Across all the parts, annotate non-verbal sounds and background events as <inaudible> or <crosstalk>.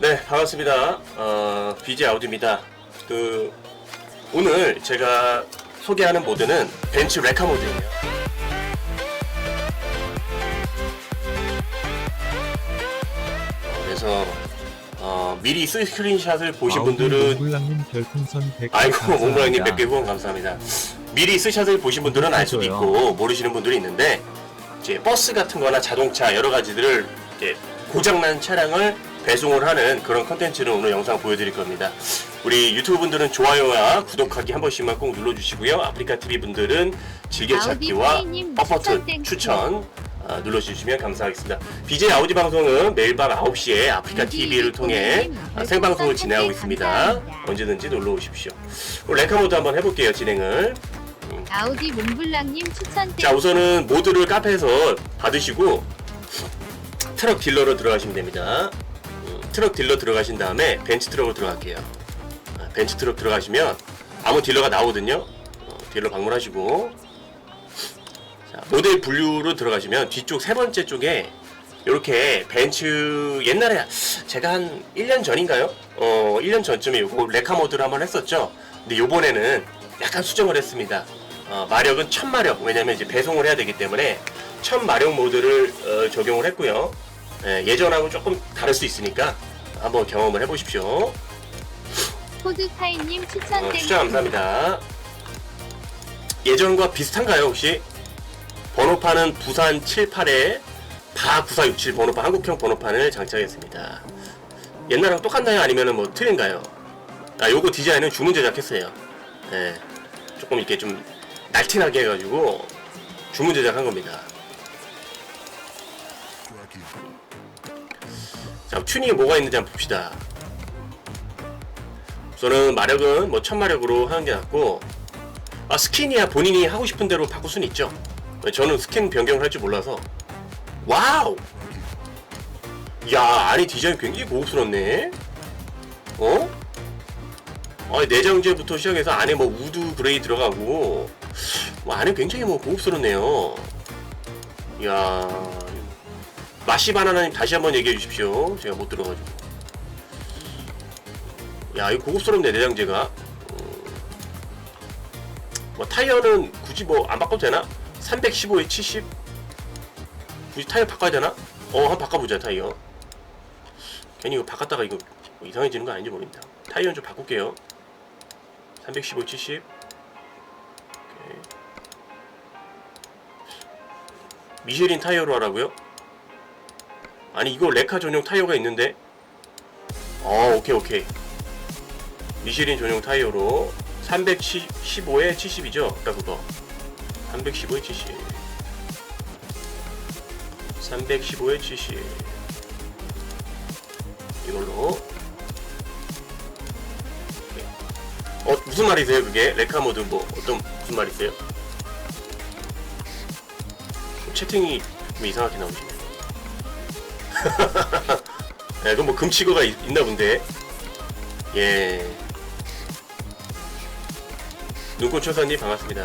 네, 반갑습니다. 어, BJ 아우디입니다. 그, 오늘 제가 소개하는 모드는 벤츠 레카 모드예요. 어, 그래서, 어, 미리 스크린샷을 보신 분들은 몽블랑님 별풍선 100개 아이고 몽블랑님 감사합니다. 100개 후원 감사합니다. 미리 스샷을 보신 분들은 알 수도 있고 모르시는 분들이 있는데 이제 버스 같은 거나 자동차 여러 가지들을 이제 고장난 차량을 배송을 하는 그런 컨텐츠를 오늘 영상 보여드릴 겁니다. 우리 유튜브 분들은 좋아요와 구독하기 한 번씩만 꼭 눌러주시고요. 아프리카 TV 분들은 즐겨찾기와 버퍼트 추천 아, 눌러주시면 감사하겠습니다. BJ 아우디 방송은 매일 밤 9시에 아프리카 TV를 통해 생방송을 진행하고 있습니다. 언제든지 놀러 오십시오. 오늘 랭카 모드 한번 해볼게요, 진행을. 아우디 몽블랑님 추천 자, 우선은 모드를 카페에서 받으시고 트럭 딜러로 들어가시면 됩니다. 음, 트럭 딜러 들어가신 다음에 벤츠 트럭으로 들어갈게요. 아, 벤츠 트럭 들어가시면 아무 딜러가 나오거든요. 어, 딜러 방문하시고 자, 모델 분류로 들어가시면 뒤쪽 세 번째 쪽에 이렇게 벤츠 옛날에 제가 한 1년 전인가요? 어, 1년 전쯤에 요거 레카 모드를 한번 했었죠. 근데 요번에는 약간 수정을 했습니다. 어, 마력은 1000마력. 왜냐면 이제 배송을 해야 되기 때문에 1000마력 모드를 어, 적용을 했고요. 예, 예전하고 조금 다를 수 있으니까 한번 경험을 해보십시오. 포드카이님 추천 어, 땡 추천 감사합니다. 예전과 비슷한가요 혹시? 번호판은 부산 78에 바 9467 번호판 한국형 번호판을 장착했습니다. 옛날랑 똑같나요? 아니면 뭐 틀린가요? 아 요거 디자인은 주문 제작했어요. 예, 조금 이렇게 좀 날티나게 해가지고 주문 제작한 겁니다. 자 튜닝이 뭐가 있는지 한번 봅시다. 우선은 마력은 뭐 천마력으로 하는 게 낫고 아 스킨이야 본인이 하고 싶은 대로 바꿀 수는 있죠. 저는 스킨 변경을 할 줄 몰라서. 와우! 야 안에 디자인 굉장히 고급스럽네. 어? 아 내장재부터 시작해서 안에 뭐 우드 그레이 들어가고. 뭐 안에 굉장히 뭐 고급스럽네요. 이야 마시바나나님 다시 한번 얘기해 주십시오 제가 못 들어가지고 야, 이거 고급스럽네, 내장재가. 음, 뭐, 타이어는 굳이 뭐, 안 바꿔도 되나? 315에 70? 굳이 타이어 바꿔야 되나? 어, 한번 바꿔보자, 타이어. 괜히 이거 바꿨다가 이거 뭐 이상해지는 거 아닌지 모르겠다. 타이어는 좀 바꿀게요. 315, 70. 오케이. 미쉐린 타이어로 하라고요? 아니, 이거 레카 전용 타이어가 있는데? 어, 오케이, 오케이. 미쉐린 전용 타이어로 315에 70이죠? 아까 그거 315에 70 315에 70 이걸로. 어 무슨 말이세요 그게? 레카 모드 뭐 어떤 무슨 말이세요? 채팅이 좀 이상하게 나오시 네 네, 그건 뭐 금치고가 있, 있나 본데 예. 눈꽃 초사님 반갑습니다.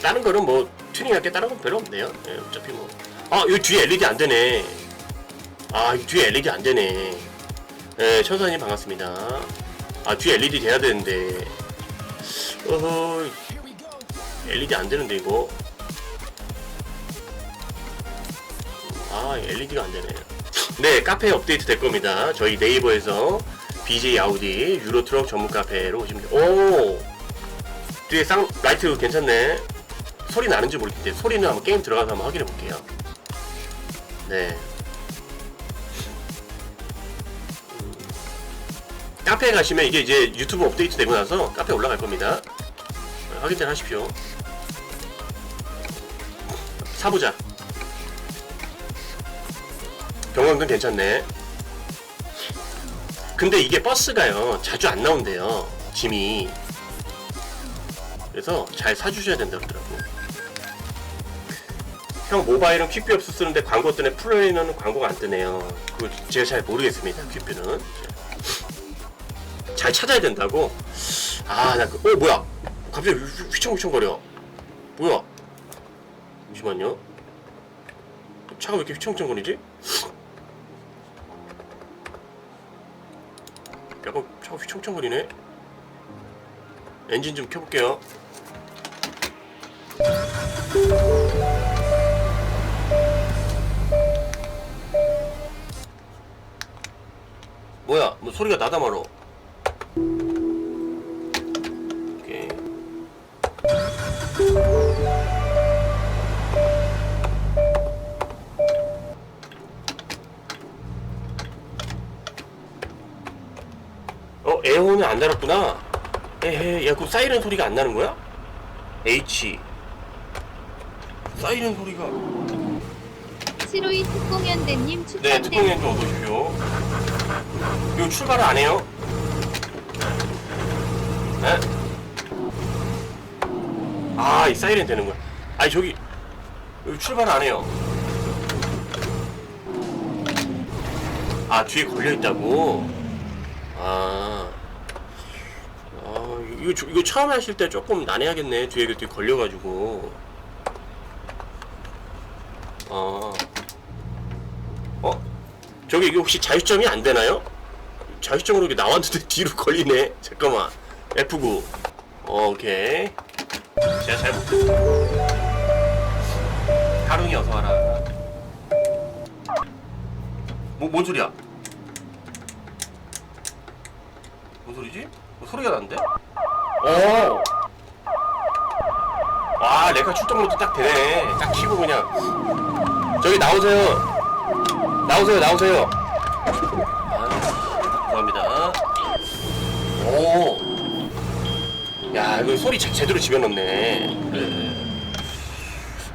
다른 거는 뭐 튜닝할 게 다른 건 별로 없네요. 예, 어차피 뭐. 아, 이 뒤에 LED 안 되네. 아, 이 뒤에 LED 안 되네. 예, 천사님 반갑습니다. 아, 뒤에 LED 돼야 되는데. 어허, LED 안 되는데 이거. 아, LED가 안 되네. 네, 카페 업데이트 될 겁니다. 저희 네이버에서 BJ 아우디 유로 트럭 전문 카페로 오시면 돼요. 오! 뒤에 쌍, 라이트 괜찮네. 소리 나는지 모르겠는데, 소리는 한번 게임 들어가서 한번 확인해 볼게요. 네. 음. 카페에 가시면 이게 이제 유튜브 업데이트 되고 나서 카페 올라갈 겁니다. 네, 확인 잘 하십시오. 사보자. 경광등 괜찮네. 근데 이게 버스가요 자주 안 나온대요 짐이. 그래서 잘 사주셔야 된다 그러더라고. 형 모바일은 퀵뷰 쓰는데 광고 뜨네 플레이는 광고가 안 뜨네요. 그거 제가 잘 모르겠습니다 퀵뷰는. 잘 찾아야 된다고. 아나 그, 어 뭐야? 갑자기 휘- 휘청휘청거려. 뭐야? 잠시만요. 차가 왜 이렇게 휘청휘청거리지? 약간 차가 휘청휘청거리네. 엔진 좀 켜볼게요. 뭐야? 뭐 소리가 나다 말어. 오케이. 어, 에어는 안 달았구나. 에헤, 야, 그 사이렌 소리가 안 나는 거야? H. 사이렌 소리가. 시로이 특공연대님 네, 추천된 특공님 좀 어서오십시오. 이거 출발을 안 해요? 네? 아, 이 사이렌 되는 거야. 아니, 저기, 여기 출발 안 해요. 아, 뒤에 걸려있다고? 아. 아, 이거, 저- 이거 처음 하실 때 조금 난해하겠네. 뒤에 이렇게 걸려가지고. 아. 어? 저기 이게 혹시 자유점이 안 되나요? 자유점으로 이렇게 나왔는데 <laughs> 뒤로 걸리네. 잠깐만. F9. 어, 오케이. 제가 잘못. 하릉이 어서 와라. 뭐, 뭔 소리야? 뭔 소리지? 뭐 소리가 나는데? 어. 와, 레카 출동 모드 딱 되네. 딱 키고 그냥. 저기 나오세요. 나오세요, 나오세요. 아, 감사합니다. 오. 야, 이거 소리 제, 제대로 집어넣네. 그래.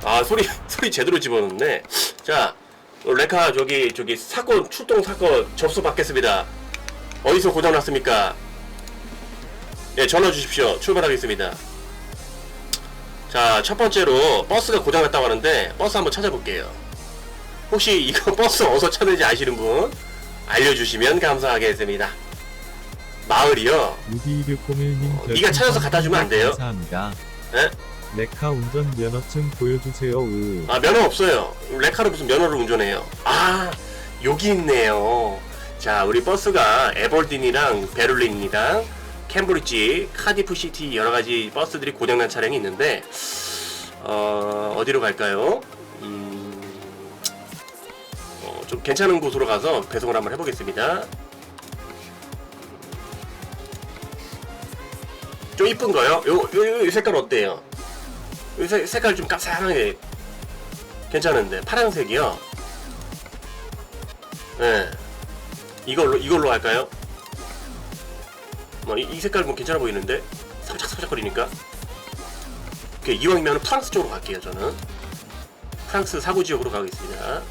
아, 소리, <laughs> 소리 제대로 집어넣네. 자, 어, 레카 저기, 저기 사건, 출동 사건 접수 받겠습니다. 어디서 고장 났습니까? 예, 전화 주십시오. 출발하겠습니다. 자, 첫 번째로 버스가 고장났다고 하는데 버스 한번 찾아볼게요. 혹시 이거 <laughs> 버스 어디서 찾는지 아시는 분 알려주시면 감사하겠습니다. 마을이요. 어, 네가 찾아서 갖다 주면 안 돼요? 감사합니다. 예? 레카 운전 면허증 보여주세요. 으. 아 면허 없어요. 레카는 무슨 면허를 운전해요? 아 여기 있네요. 자 우리 버스가 에버딘이랑 베를린이랑 캠브리지, 카디프 시티 여러 가지 버스들이 고장난 차량이 있는데 어 어디로 갈까요? 음, 어, 좀 괜찮은 곳으로 가서 배송을 한번 해보겠습니다. 좀 이쁜 거요? 요, 요, 요, 요 색깔 어때요? 요 색, 색깔 좀 깜찍하게 괜찮은데 파란색이요. 네. 이걸로 이걸로 할까요? 뭐, 이, 이 색깔 뭐 괜찮아 보이는데 살짝살짝거리니까. 오케이 이왕이면 프랑스 쪽으로 갈게요 저는. 프랑스 사고 지역으로 가겠습니다.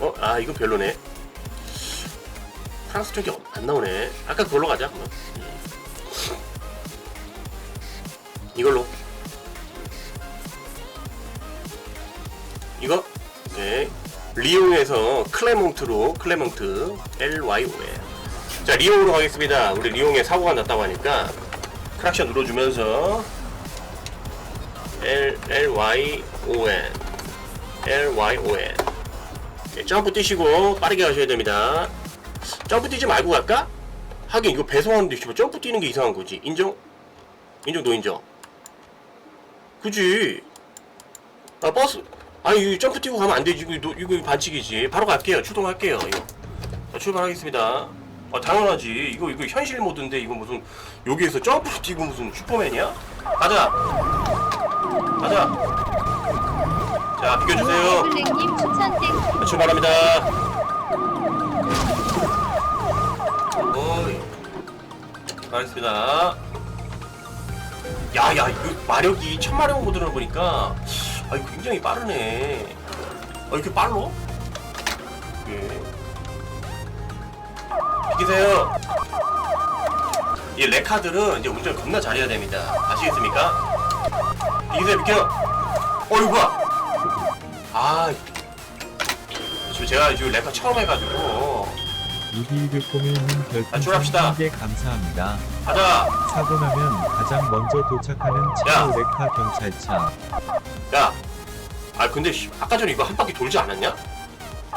어, 아 이거 별로네. 프랑스 쪽이 어- 안 나오네. 아까 그걸로 가자. 그럼. 음. 이걸로. 이거? 오케이. 리옹에서 클레몽트로 클레몽트 L Y O N. 자 리옹으로 가겠습니다. 우리 리옹에 사고가 났다고 하니까 크락션 눌러주면서 L L Y O N L Y O N. 네, 점프 뛰시고 빠르게 가셔야 됩니다. 점프 뛰지 말고 갈까? 하긴 이거 배송하는데 씨발 점프 뛰는 게 이상한 거지. 인정? 인정 노인정. 그지? 아 버스 아니 이거 점프 뛰고 가면 안 되지. 이거, 노- 이거 반칙이지. 바로 갈게요. 출동할게요. 이거. 자, 출발하겠습니다. 아 당연하지. 이거 이거 현실 모드인데 이거 무슨 여기에서 점프 뛰고 무슨 슈퍼맨이야? 가자. 가자. 자 비켜주세요. 블랙님 자, 출발합니다. 어이. 가겠습니다. 야야 이거 마력이 천마력 모드를 보니까 아 이거 굉장히 빠르네. 아 이렇게 빨로? 예. 비키세요. 이 레카들은 이제 운전 겁나 잘해야 됩니다. 아시겠습니까? 비키세요 비켜. 어 이거 뭐야? 아 지금 제가 지금 래퍼 처음 해가지고 아, 졸업합시다. 별풍선 1개 감사합니다. 가자. 사고 나면 가장 먼저 도착하는 야. 차로 레카 경찰차. 야. 아 근데 씨, 아까 전에 이거 한 바퀴 돌지 않았냐?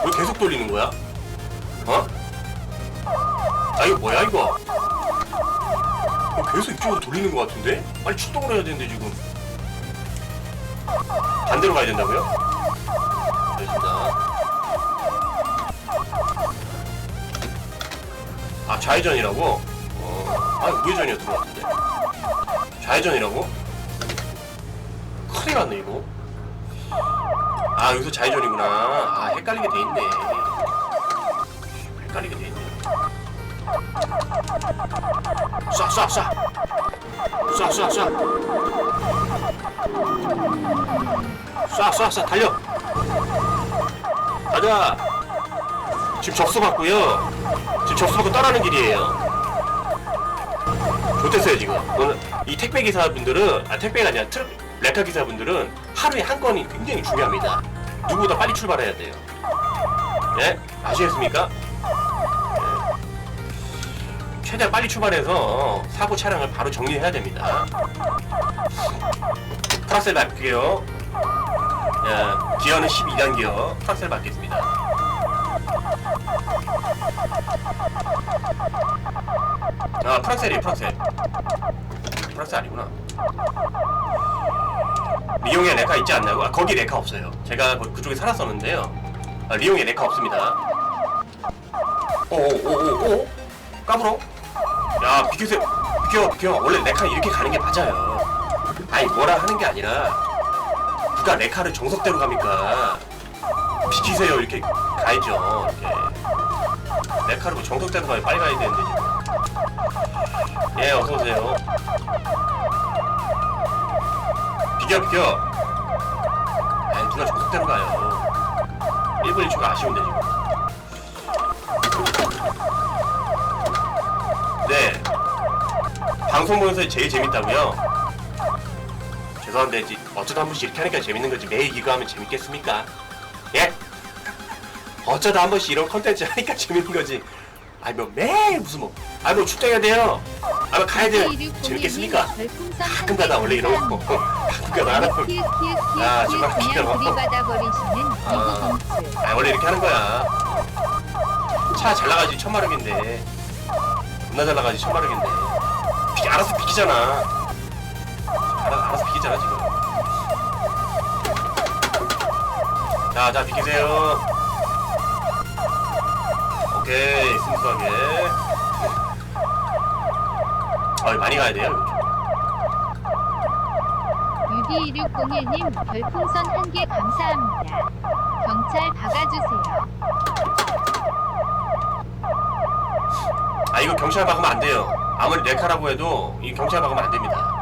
왜 계속 돌리는 거야? 어? 아 이거 뭐야 이거? 이거 계속 이쪽으로 돌리는 것 같은데? 빨리 출동을 해야 되는데 지금. 반대로 가야 된다고요? 알겠습니다. 아 좌회전이라고? 어, 아 우회전이었던 것 같은데. 좌회전이라고? 큰일 났네 이거. 아 여기서 좌회전이구나. 아 헷갈리게 돼 있네. 헷갈리게 돼 있네. 쏴, 쏴, 쏴. 쏴, 쏴, 쏴. 쏴, 쏴, 쏴. 달려. 가자. 지금 접수 받고요. 지금 접수 받고 떠나는 길이에요. 좋댔어요 지금. 오늘 이 택배 기사분들은 아 택배가 아니라 트럭 레카 기사분들은 하루에 한 건이 굉장히 중요합니다. 누구보다 빨리 출발해야 돼요. 네? 아시겠습니까? 네. 최대한 빨리 출발해서 어, 사고 차량을 바로 정리해야 됩니다. 트락셀 밟게요. 야, 기어는 12단 기어. 트락셀 밟겠습니다. 아, 프락셀이에요, 프락셀. 프락셀 아니구나. 리용에 레카 있지 않나요? 아, 거기 레카 없어요. 제가 거- 그쪽에 살았었는데요. 아, 리용에 레카 없습니다. 오오오오오 까불어? 야 비키세요. 비켜 비켜. 원래 레카 이렇게 가는 게 맞아요. 아니 뭐라 하는 게 아니라 누가 레카를 정석대로 갑니까? 비키세요 이렇게 가야죠. 이렇게 레카를 뭐 정석대로 가야 빨리 가야 되는데. 예 어서 오세요. 비켜 비켜. 아니 누가 정석대로 가요. 1분 1초가 아쉬운데 지금. 네. 방송 보면서 제일 재밌다고요? 죄송한데 어쩌다 한 번씩 이렇게 하니까 재밌는 거지 매일 이거 하면 재밌겠습니까? 예? 어쩌다 한 번씩 이런 컨텐츠 하니까 <laughs> 재밌는 거지 아니 뭐 매일 무슨 뭐 아니 뭐 출장해야 돼요 아뭐 가야 돼요. 재밌겠습니까? 가끔 가다 원래 거 <laughs> 가끔 가다 안 하면 아, 정말. 들이받아 버리시는 아. 아 원래 이렇게 하는 거야. 차 잘 나가지 천마력인데. 겁나 잘 나가지 천마력인데. 비, 알아서 비키잖아. 알아, 알아서 비키잖아 지금. 자자 비키세요. 오케이 스무스하게 아 많이 가야 돼요 유디1601님 별풍선 한 개 감사합니다. 경찰 박아주세요. 아 이거 경찰 박으면 안 돼요. 아무리 레카라고 해도 이 경찰 박으면 안 됩니다.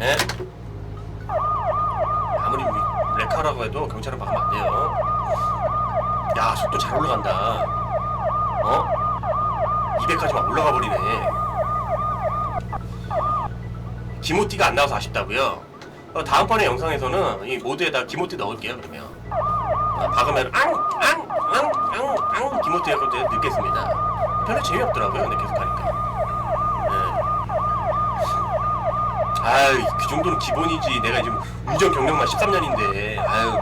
예? 아무리 위- 레카라고 해도 경찰을 박으면 안 돼요. 야 속도 잘 올라간다. 어? 200까지만 올라가 버리네. 기모띠가 안 나와서 아쉽다고요. 어, 다음번에 영상에서는 이 모드에다 기모띠 넣을게요 그러면. 아, 박으면 앙앙앙앙앙 기모띠 하고 넣겠습니다. 별로 재미없더라고요 근데 계속 하니까 네. 아유 그 정도는 기본이지 내가 지금 운전 경력만 13년인데 아유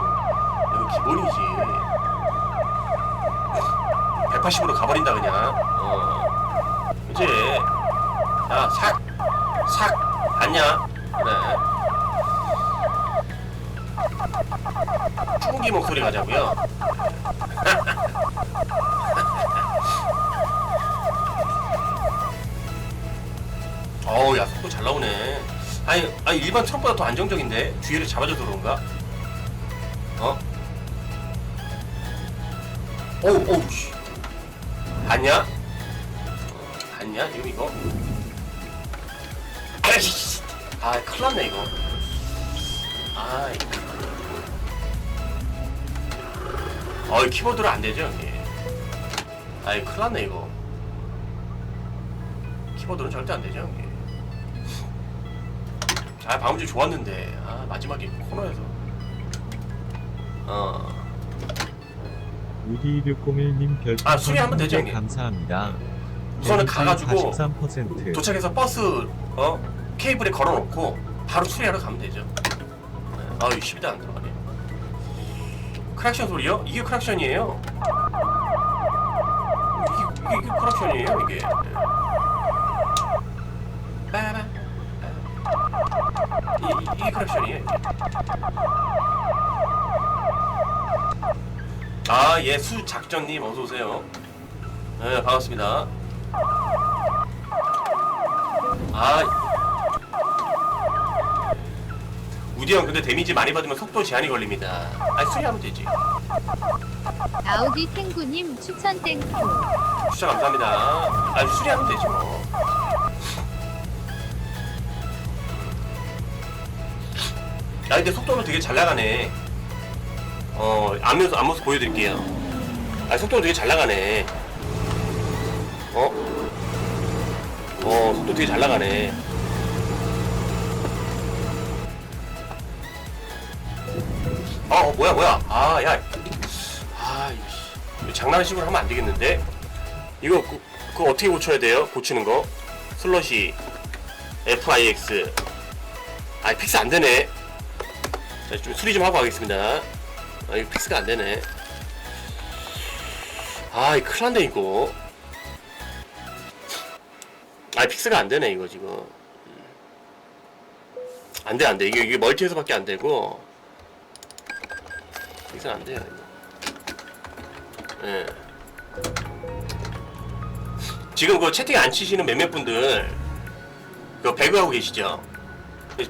이거 기본이지 180으로 가버린다 그냥 어 그치 야삭 삭 봤냐 그래 쭈기 목소리 가자고요 <laughs> 어우 야 속도 잘 나오네 아니 아니 일반 트럭보다 더 안정적인데 뒤에를 잡아줘서 그런가? 어? 어우 어우 씨 봤냐? 어, 봤냐 지금 이거? 아 큰일 났네 이거. 아이 어이 키보드로 안 되죠 형님? 아이 큰일 났네 이거. 키보드는 절대 안 되죠 형님? 아 방금 전 좋았는데. 아 마지막에 코너에서. 어. 유디1601님 별풍선 아, 수리 한번 되죠, 형님? 감사합니다. 우선은 가가지고 43% 도착해서 버스 어 케이블에 걸어놓고 바로 수리하러 가면 되죠. 네. 아유 10도 안 들어가네. 크락션 소리요? 이게 크락션이에요. 이게 이게, 크락션이에요 이게. 네. 빠바. 이, 이- 이게 크락션이에요. 아, 예, 수 작전님 어서 오세요. 네, 반갑습니다. 아, 우디 형 근데 데미지 많이 받으면 속도 제한이 걸립니다. 아, 수리하면 되지. 아우디 탱구님 추천 땡큐. 추천 감사합니다. 아, 수리하면 되지 뭐. 야, 근데 속도는 되게 잘 나가네. 어, 앞모습, 앞모습 보여드릴게요. 아, 속도는 되게 잘 나가네. 어? 어, 속도 되게 잘 나가네. 어, 어, 뭐야, 뭐야. 아, 야. 아, 이거, 씨. 장난식으로 하면 안 되겠는데? 이거, 그, 그거 어떻게 고쳐야 돼요? 고치는 거? 슬러시, FIX. 아, 픽스 안 되네. 자, 좀 수리 좀 하고 가겠습니다. 아, 이거 픽스가 안 되네. 아, 이 큰일 났네, 이거. 아, 픽스가 안 되네, 이거 지금. 음. 안 돼, 안 돼. 이게, 이게 멀티에서밖에 안 되고. 픽스가 안 돼요. 예. 지금 그 채팅 안 치시는 몇몇 분들, 그 배그하고 계시죠?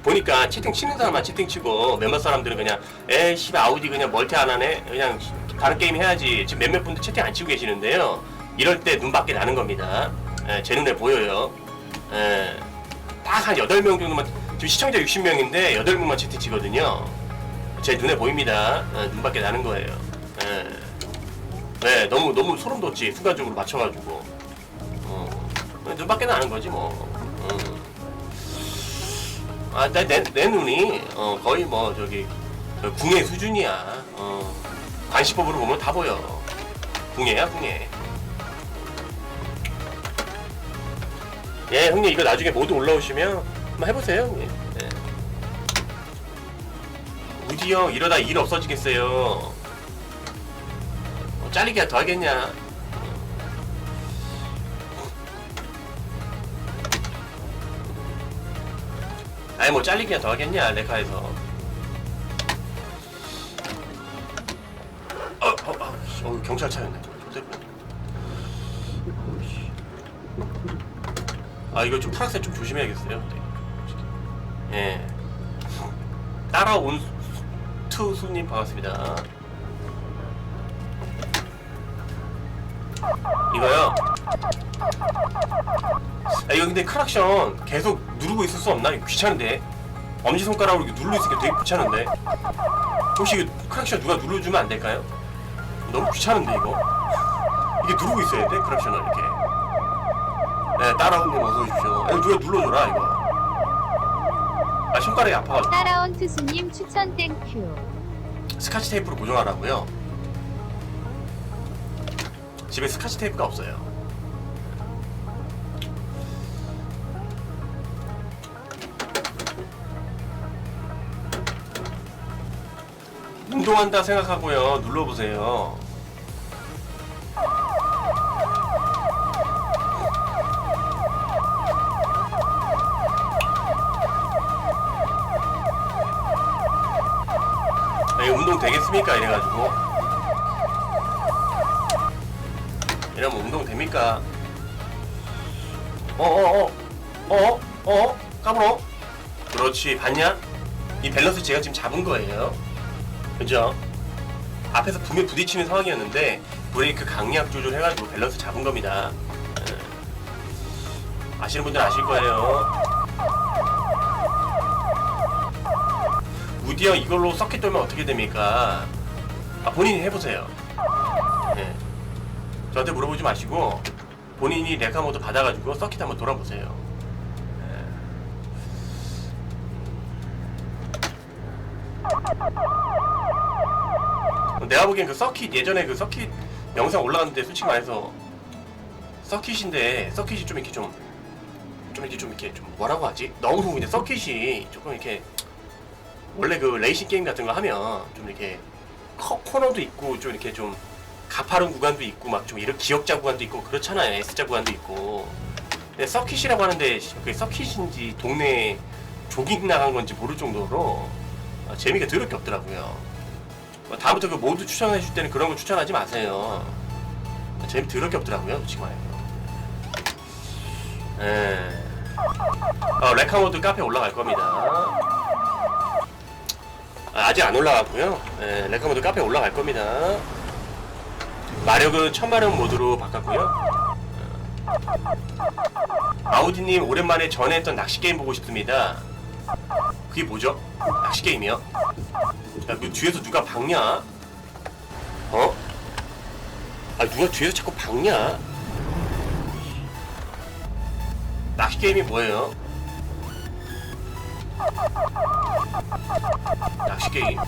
보니까 채팅 치는 사람만 채팅 치고 몇몇 사람들은 그냥 에이 씨 아우디 그냥 멀티 안 하네? 그냥 다른 게임 해야지. 지금 몇몇 분들 채팅 안 치고 계시는데요. 이럴 때 눈 밖에 나는 겁니다. 예, 제 눈에 보여요. 예, 딱한 8명 정도만 지금 시청자 60명인데 8명만 채팅 치거든요 제 눈에 보입니다 예, 눈 밖에 나는 거예요 예. 네 너무 너무 소름 돋지 순간적으로 맞춰가지고 어, 눈 밖에 나는 거지 뭐 음. 아, 내, 내, 내 눈이 어, 거의 뭐 저기 저 궁예 수준이야. 어, 관시법으로 보면 다 보여. 궁예야 궁예. 예, 형님 이거 나중에 모두 올라오시면 한번 해보세요, 형님. 예. 우디 형 이러다 일 없어지겠어요. 어, 잘리기야 더 하겠냐? 아니 뭐 잘리기야 더 하겠냐 레카에서 어, 어, 어, 씨, 어 경찰 차였네 아 이거 좀 프랑스에 좀 조심해야겠어요 네. 예 따라온 투수님 반갑습니다. 이거요? 아, 이거 근데 크락션 계속 누르고 있을 수 없나? 이거 귀찮은데? 엄지손가락으로 이렇게 누르고 있으니까 되게 귀찮은데? 혹시 크락션 누가 눌러주면 안 될까요? 너무 귀찮은데 이거? 이게 누르고 있어야 돼 크락션을 이렇게. 네 따라오는 어서 오십시오. 이거 누가 눌러줘라 이거 아 손가락이 아파가지고. 따라온 투수님 추천 땡큐. 스카치 테이프로 고정하라고요? 집에 스카치 테이프가 없어요. 운동한다 생각하고요. 눌러보세요 네, 운동 되겠습니까? 이래가지고. 이러면 운동 됩니까? 어어어. 어어? 어? 까불어? 그렇지. 봤냐? 이 밸런스 제가 지금 잡은 거예요. 그죠? 앞에서 분명 부딪히는 상황이었는데 브레이크 강약 조절해가지고 밸런스 잡은 겁니다. 예. 아시는 분들 아실 거예요 우디형 이걸로 서킷 돌면 어떻게 됩니까? 아, 본인이 해보세요. 네. 저한테 물어보지 마시고 본인이 레카 모드 받아가지고 서킷 한번 돌아보세요. 네. 내가 보기엔 그 서킷 예전에 그 서킷 영상 올라갔는데 솔직히 말해서 서킷인데 서킷이 좀 이렇게 좀좀 이렇게 좀 이렇게 좀 뭐라고 하지? 너무 근데 서킷이 조금 이렇게 원래 그 레이싱 게임 같은 거 하면 좀 이렇게 커, 코너도 있고 좀 이렇게 좀 가파른 구간도 있고 막 좀 이런 기역자 구간도 있고 그렇잖아요. S자 구간도 있고. 근데 서킷이라고 하는데 그게 서킷인지 동네 조깅 나간 건지 모를 정도로 아, 재미가 더럽게 없더라고요. 뭐 다음부터 그 모두 추천해 줄 때는 그런 거 추천하지 마세요. 아, 재미 더럽게 없더라고요 솔직히 말해서. 예. 어, 레카모드 카페 올라갈 겁니다 아, 아직 안 올라갔고요. 예, 레카모드 카페 올라갈 겁니다. 마력은 천마력 모드로 바꿨고요. 예. 아우디님 오랜만에 전에 했던 낚시 게임 보고 싶습니다. 그게 뭐죠? 낚시 게임이요? 야, 그 뒤에서 누가 박냐? 어? 아 누가 뒤에서 자꾸 박냐? 낚시 게임이 뭐예요? 낚시 게임.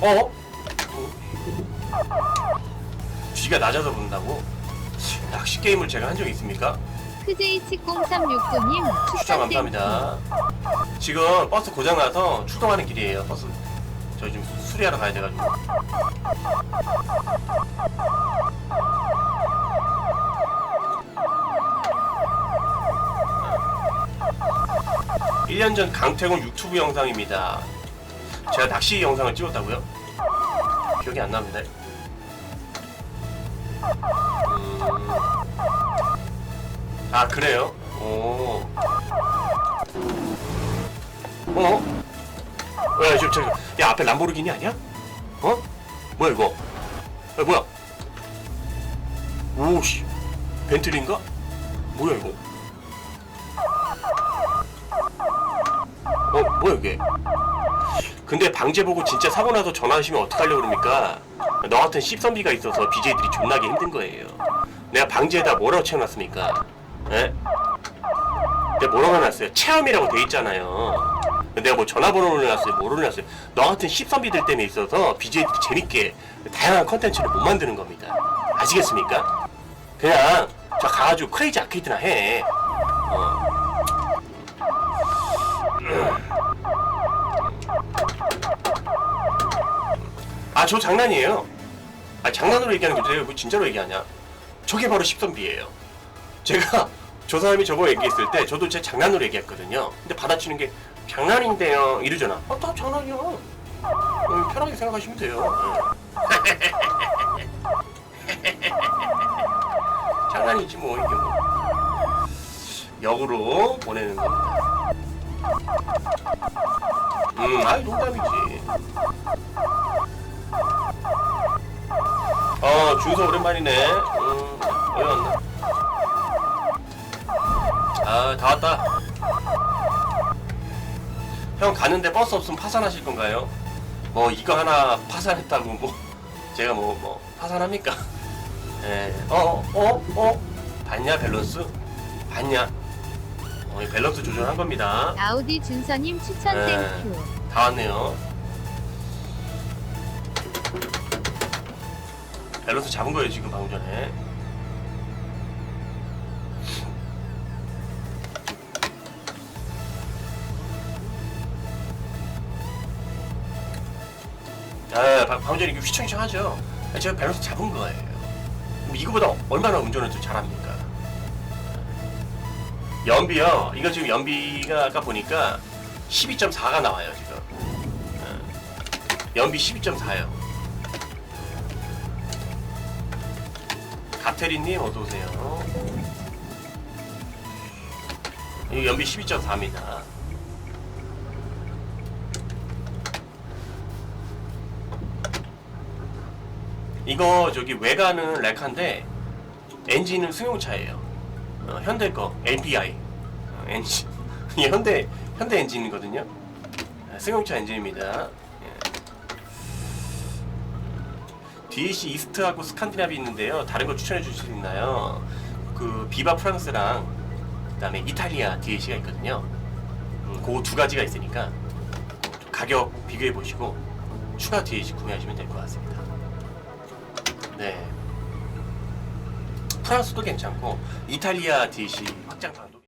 어? 쥐가 낮아서 그런다고? 낚시 게임을 제가 한 적이 있습니까? 크제이치0369님 추천. 감사합니다. 지금 버스 고장 나서 출동하는 길이에요. 버스. 저희 지금 수- 수리하러 가야 돼가지고. 일년전 강태공 유튜브 영상입니다. 제가 낚시 영상을 찍었다고요? 기억이 안 납니다. 음... 아 그래요? 오. 어? 야, 저, 저, 야, 앞에 람보르기니 아니야? 어? 뭐야, 이거? 야, 뭐야? 오씨. 벤틀인가? 뭐야, 이거? 뭐야, 이게? 근데 방제 보고 진짜 사고 나서 전화하시면 어떡하려고 그럽니까? 너 같은 씹선비가 있어서 BJ들이 존나게 힘든 거예요. 내가 방제에다 뭐라고 채워놨습니까? 에? 내가 뭐라고 해놨어요? 체험이라고 돼 있잖아요. 내가 뭐 전화번호를 해놨어요? 뭐를 해놨어요? 너 같은 씹선비들 때문에 있어서 BJ들이 재밌게 다양한 컨텐츠를 못 만드는 겁니다. 아시겠습니까? 그냥 저 가가지고 크레이지 아케이드나 해. 어. 아, 저 장난이에요. 아, 장난으로 얘기하는 게 내가 뭐 진짜로 얘기하냐? 저게 바로 씹선비예요. 제가 <laughs> 저 사람이 저거 얘기했을 때 저도 제 장난으로 얘기했거든요. 근데 받아치는 게 장난인데요. 이러잖아. 아, 다 장난이야. 음, 편하게 생각하시면 돼요. <laughs> 장난이지 뭐 이게 뭐. 역으로 보내는 겁니다. 음, 아이 농담이지. 어, 준서 오랜만이네. 음, 왜 왔나? 아, 다 왔다. 형 가는데 버스 없으면 파산하실 건가요? 뭐 이거 하나 파산했다고 뭐 제가 뭐 뭐 파산합니까? <laughs> 예, 어, 어, 어, 봤냐 밸런스? 봤냐? 어, 이 밸런스 조절한 겁니다. 아우디 준서님 추천 네. 땡큐. 다 왔네요. 밸런스 잡은 거예요 지금 방금 전에. 아, 방- 방금 전에 이거 휘청휘청하죠. 아, 제가 밸런스 잡은 거예요. 이거보다 얼마나 운전을 더 잘합니까? 연비요. 이거 지금 연비가 아까 보니까 12.4가 나와요 지금. 어. 연비 12.4요. 가테리님 어서 오세요. 이 연비 12.4입니다. 이거 저기 외관은 레카인데 엔진은 승용차예요. 어, 현대 거 LPI 어, 엔진 <laughs> 이 현대 현대 엔진이거든요. 아, 승용차 엔진입니다. 예. DAC 이스트하고 스칸디나비 있는데요. 다른 거 추천해 주실 수 있나요? 그 비바 프랑스랑 그다음에 이탈리아 DAC가 있거든요. 음, 그거 두 가지가 있으니까 가격 비교해 보시고 추가 DAC 구매하시면 될 것 같습니다. 네. 프랑스도 괜찮고 이탈리아 DC 확장 판